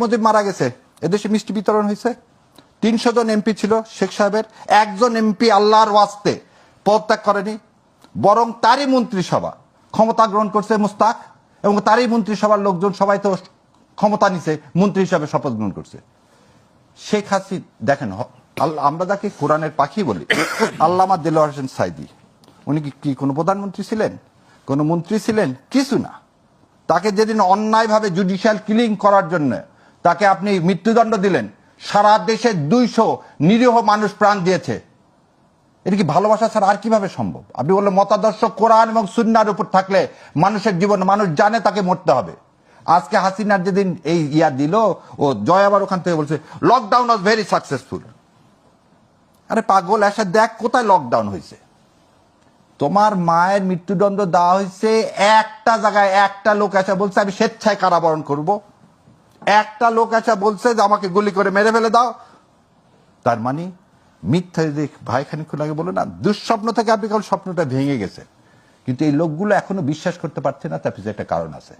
মুজিব মারা গেছে। এদেশে মিষ্টি বিতরণ হয়েছে। তিনশো জন এমপি ছিল শেখ সাহেবের। একজন এমপি আল্লাহর ওয়াস্তে পদত্যাগ করেনি। বরং তারই মন্ত্রিসভা ক্ষমতা গ্রহণ করছে মুস্তাক এবং তারই মন্ত্রিসভার লোকজন সবাই তো ক্ষমতা নিছে, মন্ত্রী হিসাবে শপথ গ্রহণ করছে। শেখ হাসিন, দেখেন আমরা যাকে কোরআনের পাখি বলি, আল্লামা দিলওয়ার হোসেন সাইদি, উনি কি কোনো প্রধানমন্ত্রী ছিলেন? কোনো মন্ত্রী ছিলেন? কিছু না। তাকে যেদিন অন্যায়ভাবে জুডিশিয়াল কিলিং করার জন্য তাকে আপনি মৃত্যুদণ্ড দিলেন। সারা দেশে দুইশো নিরীহ মানুষ প্রাণ দিয়েছে। এটা কি ভালোবাসা ছাড়া আর কীভাবে সম্ভব? আপনি বললেন মতাদর্শ কোরআন এবং সুন্নার উপর থাকলে মানুষের জীবন, মানুষ জানে তাকে মরতে হবে। আজকে হাসিনার যেদিন এই ইয়া দিল, ও জয় আবার ওখান থেকে বলছে লকডাউন ওয়াজ ভেরি সাকসেসফুল আরে পাগল, এসে দেখ কোথায় লকডাউন হয়েছে। তোমার মায়ের মৃত্যুদণ্ড দেওয়া হয়েছে, একটা জায়গায় একটা লোক এসে বলছে, আমি স্বেচ্ছায় কারাবরণ করব। একটা লোক এসে বলছে যে, আমাকে গুলি করে মেরে ফেলে দাও। তার মানে মিথ্যা ভাই খানিক্ষণ আগে বলো না, দুঃস্বপ্ন থেকে আপনি কারণ স্বপ্নটা ভেঙে গেছে। কিন্তু এই লোকগুলো এখনও বিশ্বাস করতে পারছে না, তার পিছনে একটা কারণ আছে।